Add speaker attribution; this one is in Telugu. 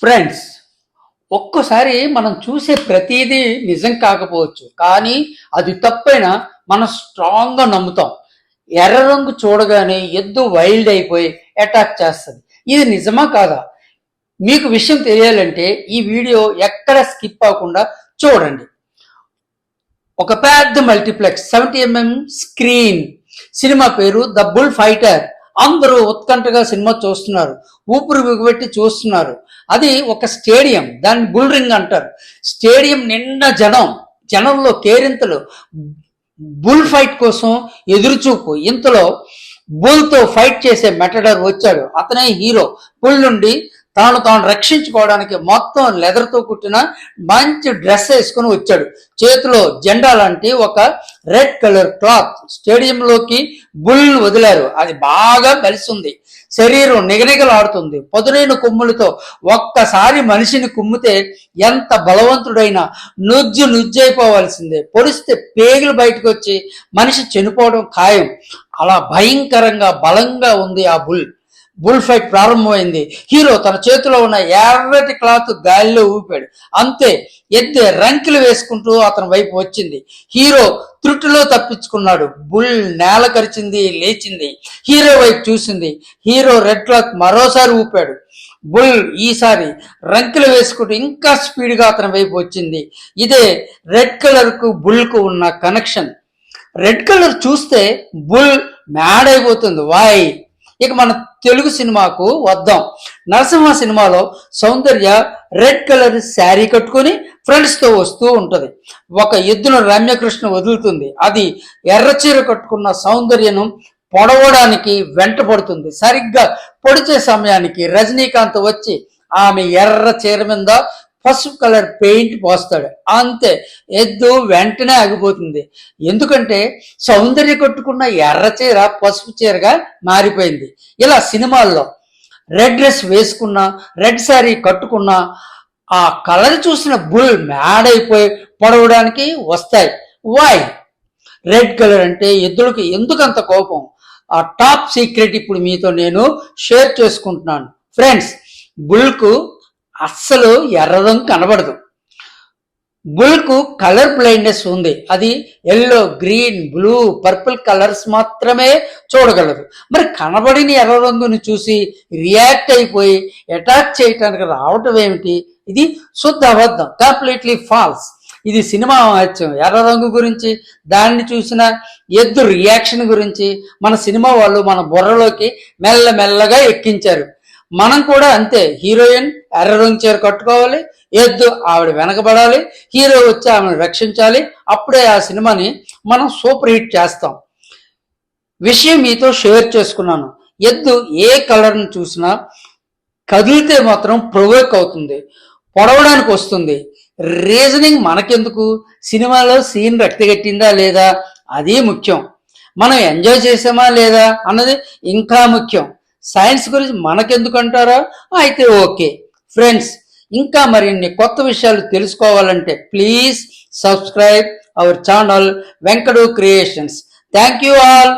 Speaker 1: ఫ్రెండ్స్ ఒక్కోసారి మనం చూసే ప్రతిదీ నిజం కాకపోవచ్చు. కానీ అది తప్పైనా మనం స్ట్రాంగ్గా నమ్ముతాం. ఎర్ర రంగు చూడగానే ఎద్దు వైల్డ్ అయిపోయి అటాక్ చేస్తుంది. ఇది నిజమా కాదా? మీకు విషయం తెలియాలంటే ఈ వీడియో ఎక్కడ స్కిప్ అవ్వకుండా చూడండి. ఒక పెద్ద multiplex seventy MM screen cinema పేరు ద బుల్ ఫైటర్ అందరూ ఉత్కంఠగా సినిమా చూస్తున్నారు. ఊపిరి బిగుపెట్టి చూస్తున్నారు. అది ఒక స్టేడియం దాన్ని బుల్ రింగ్ అంటారు. స్టేడియం నిండా జనం జనంలో కేరింతలు. బుల్ ఫైట్ కోసం ఎదురుచూపు. ఇంతలో బుల్తో ఫైట్ చేసే మెటడర్ వచ్చాడు. అతనే హీరో. బుల్ నుండి తాను తాను రక్షించుకోవడానికి మొత్తం లెదర్తో కుట్టిన మంచి డ్రెస్ వేసుకుని వచ్చాడు. చేతిలో జెండా లాంటి ఒక రెడ్ కలర్ క్లాత్. స్టేడియంలోకి బుల్ వదిలారు. అది బాగా కలిసింది శరీరం నిగనిగలాడుతుంది. పదునైన కొమ్ములతో ఒక్కసారి మనిషిని కుమ్మితే ఎంత బలవంతుడైనా నుజ్జు నుజ్జైపోవాల్సిందే. పొడిస్తే పేగులు బయటకు వచ్చి మనిషి చనిపోవడం ఖాయం. అలా భయంకరంగా బలంగా ఉంది ఆ బుల్. బుల్ ఫైట్ ప్రారంభమైంది. హీరో తన చేతిలో ఉన్న ఎర్రటి క్లాత్ గాలిలో ఊపాడు. అంతే ఎద్దే రంకిలు వేసుకుంటూ అతని వైపు వచ్చింది. హీరో త్రుటిలో తప్పించుకున్నాడు. బుల్ నేల కరిచింది లేచింది. హీరో వైపు చూసింది. హీరో రెడ్ క్లాత్ మరోసారి ఊపాడు. బుల్ ఈసారి రంకులు వేసుకుంటూ ఇంకా స్పీడ్గా అతని వైపు వచ్చింది. ఇదే రెడ్ కలర్కు బుల్కు ఉన్న కనెక్షన్ రెడ్ కలర్ చూస్తే బుల్ మ్యాడ్ అయిపోతుంది. వాయ్ ఇక మన తెలుగు సినిమాకు వద్దాం. నరసింహ సినిమాలో సౌందర్య రెడ్ కలర్ శారీ కట్టుకొని ఫ్రెండ్స్తో వస్తూ ఉంటుంది. ఒక ఎద్దును రమ్యకృష్ణ వదులుతుంది. అది ఎర్ర చీర కట్టుకున్న సౌందర్యను పొడవడానికి వెంట పడుతుంది సరిగ్గా పొడిచే సమయానికి రజనీకాంత్ వచ్చి ఆమె ఎర్ర చీర మీద పసుపు కలర్ పెయింట్ పోస్తాడు. అంతే. ఎద్దు వెంటనే ఆగిపోతుంది. ఎందుకంటే సౌందర్య కట్టుకున్న ఎర్ర చీర పసుపు చీరగా మారిపోయింది. ఇలా సినిమాల్లో రెడ్ డ్రెస్ వేసుకున్న రెడ్ శారీ కట్టుకున్న ఆ కలర్ చూసిన బుల్ మ్యాడ్ అయిపోయి పొడవడానికి వస్తాయి. వాయ్ రెడ్ కలర్ అంటే ఎద్దులకి ఎందుకంత కోపం? ఆ టాప్ సీక్రెట్ ఇప్పుడు మీతో నేను షేర్ చేసుకుంటున్నాను. ఫ్రెండ్స్ బుల్కు అస్సలు ఎర్ర రంగు కనబడదు. బుల్కు కలర్ బ్లైండ్నెస్ ఉంది. అది yellow green blue purple colours మాత్రమే చూడగలదు. మరి కనబడిన ఎర్ర రంగుని చూసి రియాక్ట్ అయిపోయి అటాక్ చేయటానికి రావటం ఏమిటి? ఇది శుద్ధ అబద్ధం. కంప్లీట్లీ ఫాల్స్ ఇది సినిమా మహత్యం ఎర్ర రంగు గురించి దాన్ని చూసిన ఎద్దు రియాక్షన్ గురించి మన సినిమా వాళ్ళు మన బుర్రలోకి మెల్లమెల్లగా ఎక్కించారు. మనం కూడా అంతే హీరోయిన్ ఎర్ర రంగు చీర కట్టుకోవాలి ఎద్దు ఆవిడ వెనకబడాలి హీరో వచ్చి ఆమెను రక్షించాలి అప్పుడే ఆ సినిమాని మనం సూపర్ హిట్ చేస్తాం. విషయం మీతో షేర్ చేసుకున్నాను. ఎద్దు ఏ కలర్ను చూసినా కదిలితే మాత్రం ప్రొవోక్ అవుతుంది పొడవడానికి వస్తుంది. రీజనింగ్ మనకెందుకు? సినిమాలో సీన్ రక్తగట్టిందా లేదా? అది ముఖ్యం. మనం ఎంజాయ్ చేసామా లేదా అన్నది ఇంకా ముఖ్యం. సైన్స్ గురించి మనకెందుకు అంటారా అయితే ఓకే. ఫ్రెండ్స్ ఇంకా మరిన్ని కొత్త విషయాలు తెలుసుకోవాలంటే please subscribe our channel Venkadu creations thank you all